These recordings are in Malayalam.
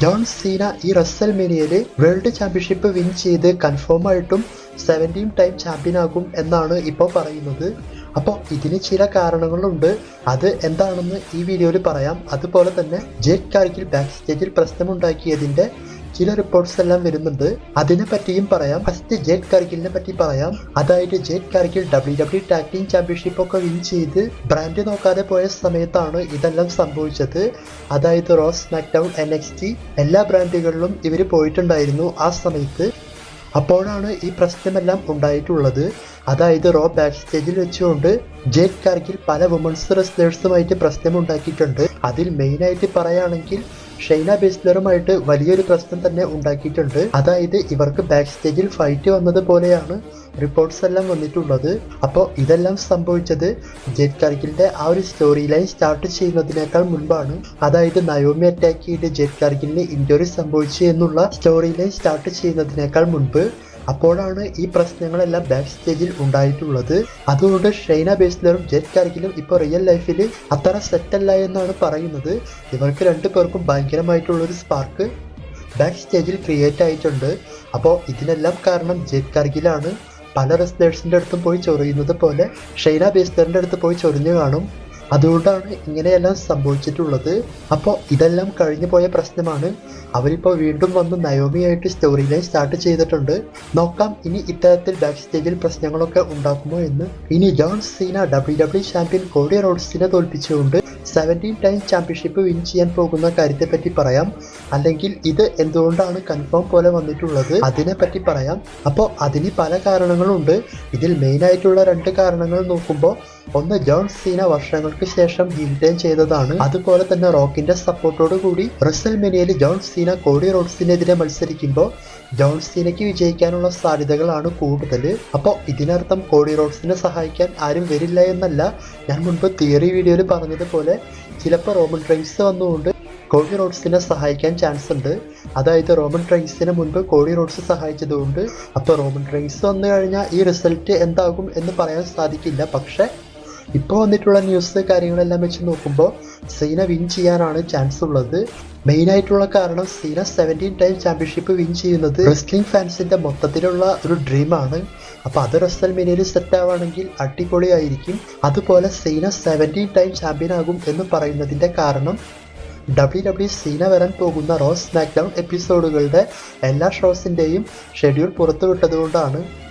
ജോൺ സീന ഈ റസൽ വേൾഡ് ചാമ്പ്യൻഷിപ്പ് വിൻ ചെയ്ത് കൺഫേം ആയിട്ടും സെവന്റീൻ ടൈം ചാമ്പ്യൻ ആകും എന്നാണ് ഇപ്പോൾ പറയുന്നത്. അപ്പോൾ ഇതിന് ചില കാരണങ്ങളുണ്ട്. അത് എന്താണെന്ന് ഈ വീഡിയോയിൽ പറയാം. അതുപോലെ തന്നെ ജെറ്റ് കാർഗിൽ ബാക്ക് സ്റ്റേജിൽ പ്രശ്നമുണ്ടാക്കിയതിന്റെ ചില റിപ്പോർട്ട്സ് എല്ലാം വരുന്നുണ്ട്. അതിനെ പറ്റിയും പറയാം. ഫസ്റ്റ് ജേറ്റ് കാർഗിലിനെ പറ്റി പറയാം. അതായത് Jade Cargill W W tag team championship ഒക്കെ വിൻ ചെയ്ത് ബ്രാൻഡ് നോക്കാതെ പോയ സമയത്താണ് ഇതെല്ലാം സംഭവിച്ചത്. അതായത് Raw SmackDown N X T എല്ലാ ബ്രാൻഡുകളിലും ഇവർ പോയിട്ടുണ്ടായിരുന്നു ആ സമയത്ത്. അപ്പോഴാണ് ഈ പ്രശ്നമെല്ലാം ഉണ്ടായിട്ടുള്ളത്. അതായത് റോ ബാക്ക് സ്റ്റേജിൽ വെച്ചുകൊണ്ട് ജേറ്റ് കാർഗിൽ പല വുമൺസ് റെസ്ലേഴ്സുമായിട്ട് പ്രശ്നമുണ്ടാക്കിയിട്ടുണ്ട്. അതിൽ മെയിനായിട്ട് പറയുകയാണെങ്കിൽ ഷൈന ബേസ്ലറുമായിട്ട് വലിയൊരു പ്രശ്നം തന്നെ ഉണ്ടാക്കിയിട്ടുണ്ട്. അതായത് ഇവർക്ക് ബാക്ക് സ്റ്റേജിൽ ഫൈറ്റ് വന്നതുപോലെയാണ് റിപ്പോർട്ട്സ് എല്ലാം വന്നിട്ടുള്ളത്. അപ്പോൾ ഇതെല്ലാം സംഭവിച്ചത് ജെറ്റ് കാർഗിലിന്റെ ആ ഒരു സ്റ്റോറി ലൈൻ സ്റ്റാർട്ട് ചെയ്യുന്നതിനേക്കാൾ മുൻപാണ്. അതായത് നയോമി അറ്റാക്ക് ചെയ്ത് ജെറ്റ് കാർഗിലിന് ഇഞ്ചുറി സംഭവിച്ചു എന്നുള്ള സ്റ്റോറി ലൈൻ സ്റ്റാർട്ട് ചെയ്യുന്നതിനേക്കാൾ മുൻപ് അപ്പോഴാണ് ഈ പ്രശ്നങ്ങളെല്ലാം ബാക്ക് സ്റ്റേജിൽ ഉണ്ടായിട്ടുള്ളത്. അതുകൊണ്ട് ഷൈന ബേസ്ലറും ജെറ്റ് കാർഗിലും ഇപ്പോൾ റിയൽ ലൈഫിൽ അത്ര സെറ്റല്ല എന്നാണ് പറയുന്നത്. ഇവർക്ക് രണ്ടു പേർക്കും ഭയങ്കരമായിട്ടുള്ളൊരു സ്പാർക്ക് ബാക്ക് സ്റ്റേജിൽ ക്രിയേറ്റ് ആയിട്ടുണ്ട്. അപ്പോൾ ഇതിനെല്ലാം കാരണം ജെറ്റ് കാർഗിലാണ്. പല റെസ്ലേഴ്സിന്റെ അടുത്തും പോയി ചൊറിയുന്നത് പോലെ ഷൈന ബേസ്ലറിന്റെ അടുത്ത് പോയി ചൊറിഞ്ഞു കാണും. അതുകൊണ്ടാണ് ഇങ്ങനെയെല്ലാം സംഭവിച്ചിട്ടുള്ളത്. അപ്പോൾ ഇതെല്ലാം കഴിഞ്ഞു പോയ പ്രശ്നമാണ്. അവരിപ്പോൾ വീണ്ടും വന്ന് നയോമിയായിട്ട് സ്റ്റോറി ലൈൻ സ്റ്റാർട്ട് ചെയ്തിട്ടുണ്ട്. നോക്കാം ഇനി ഇത്തരത്തിൽ ബാക്ക് സ്റ്റേജിൽ പ്രശ്നങ്ങളൊക്കെ ഉണ്ടാക്കുമോ എന്ന്. ഇനി John Cena W W champion Cody റോഡ്സിനെ തോൽപ്പിച്ചുകൊണ്ട് സെവന്റീൻ ടൈം ചാമ്പ്യൻഷിപ്പ് വിൻ ചെയ്യാൻ പോകുന്ന കാര്യത്തെപ്പറ്റി പറയാം. അല്ലെങ്കിൽ ഇത് എന്തുകൊണ്ടാണ് കൺഫേം പോലെ വന്നിട്ടുള്ളത് അതിനെപ്പറ്റി പറയാം. അപ്പോൾ അതിന് പല കാരണങ്ങളുണ്ട്. ഇതിൽ മെയിനായിട്ടുള്ള രണ്ട് കാരണങ്ങൾ നോക്കുമ്പോൾ ഒന്ന് ജോൺ സീന വർഷങ്ങൾക്ക് ശേഷം ഹീൽ ടേൺ ചെയ്തതാണ്. അതുപോലെ തന്നെ റോക്കിന്റെ സപ്പോർട്ടോട് കൂടി റസൽ മെനിയയിൽ ജോൺ സീന കോഡി റോഡ്സിനെതിരെ മത്സരിക്കുമ്പോൾ ജോൺ സീനയ്ക്ക് വിജയിക്കാനുള്ള സാധ്യതകളാണ് കൂടുതൽ. അപ്പോൾ ഇതിനർത്ഥം കോഡി റോഡ്സിനെ സഹായിക്കാൻ ആരും വരില്ല എന്നല്ല ഞാൻ മുൻപ് തിയറി വീഡിയോയിൽ പറഞ്ഞതുപോലെ. ചിലപ്പോൾ റോമൻ ട്രെയിൻസ് വന്നുകൊണ്ട് കോഡി റോഡ്സിനെ സഹായിക്കാൻ ചാൻസ് ഉണ്ട്. അതായത് റോമൻ ട്രെയിൻസിന് മുൻപ് കോഡി റോഡ്സ് സഹായിച്ചതുകൊണ്ട്. അപ്പോൾ റോമൻ ട്രെയിൻസ് വന്നു കഴിഞ്ഞാൽ ഈ റിസൾട്ട് എന്താകും എന്ന് പറയാൻ സാധിക്കില്ല. പക്ഷേ ഇപ്പോൾ വന്നിട്ടുള്ള ന്യൂസ് കാര്യങ്ങളെല്ലാം വെച്ച് നോക്കുമ്പോൾ സീന വിൻ ചെയ്യാനാണ് ചാൻസ് ഉള്ളത്. മെയിൻ ആയിട്ടുള്ള കാരണം Cena seventeen time championship win ചെയ്യുന്നത് റെസ്ലിംഗ് ഫാൻസിന്റെ മൊത്തത്തിലുള്ള ഒരു ഡ്രീമാണ് അപ്പോൾ അത് റെസ്സൽ മിനിയിൽ സെറ്റ് ആവുകയാണെങ്കിൽ അടിപൊളിയായിരിക്കും. അതുപോലെ സീന സെവന്റീൻ ടൈം ചാമ്പ്യൻ ആകും എന്ന് പറയുന്നതിന്റെ കാരണം ഡബ്ല്യു ഡബ്ല്യു സീന വരാൻ പോകുന്ന റോസ് സ്മാക്ഡൗൺ എപ്പിസോഡുകളുടെ എല്ലാ ഷോസിന്റെയും ഷെഡ്യൂൾ പുറത്തുവിട്ടതുകൊണ്ടാണ്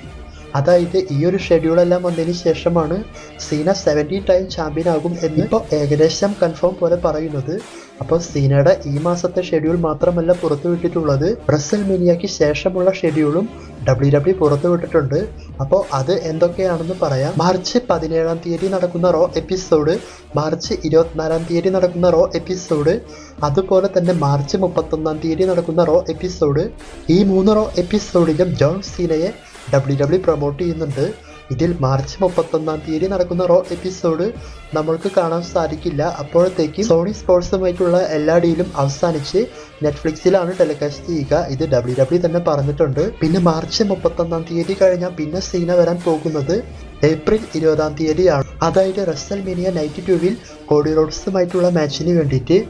അതായത് ഈ ഒരു ഷെഡ്യൂൾ എല്ലാം വന്നതിന് ശേഷമാണ് സീന സെവന്റീൻ ടൈം ചാമ്പ്യൻ ആകും എന്ന് ഇപ്പോൾ ഏകദേശം കൺഫേം പോലെ പറയുന്നത്. അപ്പോൾ സീനയുടെ ഈ മാസത്തെ ഷെഡ്യൂൾ മാത്രമല്ല പുറത്തുവിട്ടിട്ടുള്ളത് ബ്രസൽ മിനിയയ്ക്ക് ശേഷമുള്ള ഷെഡ്യൂളും ഡബ്ല്യു ഡബ്ല്യു പുറത്തുവിട്ടിട്ടുണ്ട് അപ്പോൾ അത് എന്തൊക്കെയാണെന്ന് പറയാം. മാർച്ച് പതിനേഴാം തീയതി നടക്കുന്ന റോ എപ്പിസോഡ് മാർച്ച് ഇരുപത്തിനാലാം തീയതി നടക്കുന്ന റോ എപ്പിസോഡ് അതുപോലെ തന്നെ മാർച്ച് മുപ്പത്തൊന്നാം തീയതി നടക്കുന്ന റോ എപ്പിസോഡ്. ഈ മൂന്ന് റോ എപ്പിസോഡിലും ജോൺ സീനയെ ഡബ്ല്യു ഡബ്ല്യു പ്രൊമോട്ട് ചെയ്യുന്നുണ്ട്. ഇതിൽ മാർച്ച് മുപ്പത്തൊന്നാം തീയതി നടക്കുന്ന റോ എപ്പിസോഡ് നമ്മൾക്ക് കാണാൻ സാധിക്കില്ല. അപ്പോഴത്തേക്കും സോണി സ്പോർട്സുമായിട്ടുള്ള എല്ലാ ഡീലും അവസാനിച്ച് നെറ്റ്ഫ്ലിക്സിലാണ് ടെലികാസ്റ്റ് ചെയ്യുക. ഇത് ഡബ്ല്യു ഡബ്ല്യു തന്നെ പറഞ്ഞിട്ടുണ്ട്. പിന്നെ മാർച്ച് മുപ്പത്തൊന്നാം തീയതി കഴിഞ്ഞാൽ പിന്നെ സീന വരാൻ പോകുന്നത് ഏപ്രിൽ ഇരുപതാം തീയതിയാണ് അതായത് റസൽ മിനിയ നൈറ്റ് ടുവിൽ കോഡി റോഡ്സുമായിട്ടുള്ള മാച്ചിന് വേണ്ടിയിട്ട്.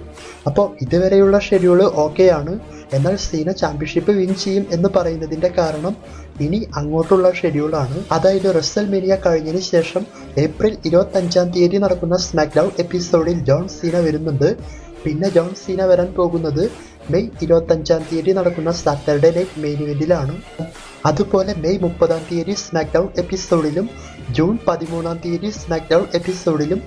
അപ്പോൾ ഇതുവരെയുള്ള ഷെഡ്യൂൾ ഓക്കെയാണ്. എന്നാൽ സീന ചാമ്പ്യൻഷിപ്പ് വിൻ ചെയ്യും എന്ന് പറയുന്നതിന്റെ കാരണം ഇനി അങ്ങോട്ടുള്ള ഷെഡ്യൂളാണ്. അതായത് റസൽ മിനിയ കഴിഞ്ഞതിന് ശേഷം ഏപ്രിൽ ഇരുപത്തഞ്ചാം തീയതി നടക്കുന്ന സ്മാക്ഡൗൺ എപ്പിസോഡിൽ ജോൺ സീന വരുന്നുണ്ട്. പിന്നെ ജോൺ സീന വരാൻ പോകുന്നത് മെയ് ഇരുപത്തഞ്ചാം തീയതി നടക്കുന്ന സാറ്റർഡേ നൈറ്റ് മെയിൻ ഇവന്റിലാണ്. അതുപോലെ മെയ് മുപ്പതാം തീയതി സ്മാക്ഡൗൺ എപ്പിസോഡിലും ജൂൺ പതിമൂന്നാം തീയതി സ്മാക്ഡൗൺ എപ്പിസോഡിലും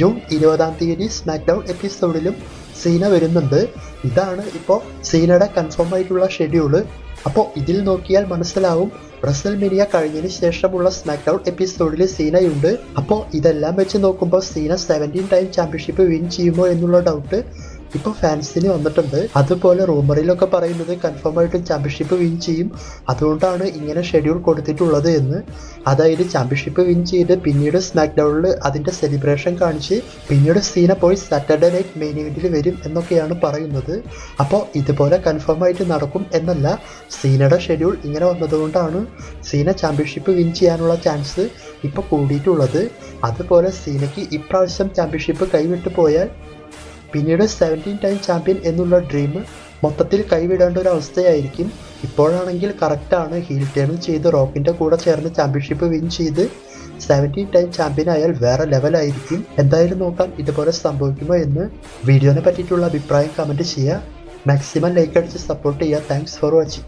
ജൂൺ ഇരുപതാം തീയതി സ്മാക്ഡൗൺ എപ്പിസോഡിലും സീന വരുന്നുണ്ട്. ഇതാണ് ഇപ്പോൾ സീനയുടെ കൺഫേം ആയിട്ടുള്ള ഷെഡ്യൂൾ അപ്പോൾ ഇതിൽ നോക്കിയാൽ മനസ്സിലാവും റസൽ മിനിയ കഴിഞ്ഞതിന് ശേഷമുള്ള സ്മാക്ഡൗൺ എപ്പിസോഡിൽ സീനയുണ്ട്. അപ്പോൾ ഇതെല്ലാം വെച്ച് നോക്കുമ്പോൾ Cena seventeen time championship win ചെയ്യുമോ എന്നുള്ള ഡൗട്ട് ഇപ്പോൾ ഫാൻസിന് വന്നിട്ടുണ്ട്. അതുപോലെ റൂമറിലൊക്കെ പറയുന്നത് കൺഫേം ആയിട്ട് ചാമ്പ്യൻഷിപ്പ് വിൻ ചെയ്യും. അതുകൊണ്ടാണ് ഇങ്ങനെ ഷെഡ്യൂൾ കൊടുത്തിട്ടുള്ളത് എന്ന്. അതായത് ചാമ്പ്യൻഷിപ്പ് വിൻ ചെയ്ത് പിന്നീട് സ്മാക്ക് ഡൗണിൽ അതിന്റെ സെലിബ്രേഷൻ കാണിച്ച് പിന്നീട് സീന പോയി സാറ്റർഡേ നൈറ്റ് മെയിൻ ഇവന്റിൽ വരും എന്നൊക്കെയാണ് പറയുന്നത്. അപ്പോൾ ഇതുപോലെ കൺഫേം ആയിട്ട് നടക്കും എന്നല്ല സീനയുടെ ഷെഡ്യൂൾ ഇങ്ങനെ വന്നതുകൊണ്ടാണ് സീന ചാമ്പ്യൻഷിപ്പ് വിൻ ചെയ്യാനുള്ള ചാൻസ് ഇപ്പോൾ കൂടിയിട്ടുള്ളത്. അതുപോലെ സീനയ്ക്ക് ഇപ്രാവശ്യം ചാമ്പ്യൻഷിപ്പ് കൈവിട്ടു പോയാൽ പിന്നീട് സെവന്റീൻ ടൈം ചാമ്പ്യൻ എന്നുള്ള ഡ്രീം മൊത്തത്തിൽ കൈവിടേണ്ട ഒരു അവസ്ഥയായിരിക്കും. ഇപ്പോഴാണെങ്കിൽ കറക്റ്റാണ് ഹീൽ ടേണിൽ ചെയ്ത് റോക്കിന്റെ കൂടെ ചേർന്ന് ചാമ്പ്യൻഷിപ്പ് വിൻ ചെയ്ത് സെവന്റീൻ ടൈം ചാമ്പ്യൻ ആയാൽ വേറെ ലെവലായിരിക്കും എന്തായാലും നോക്കാം ഇതുപോലെ സംഭവിക്കുമോ എന്ന്. വീഡിയോനെ പറ്റിയിട്ടുള്ള അഭിപ്രായം കമന്റ് ചെയ്യുക. മാക്സിമം ലൈക്ക് അടിച്ച് സപ്പോർട്ട് ചെയ്യുക. Thanks for watching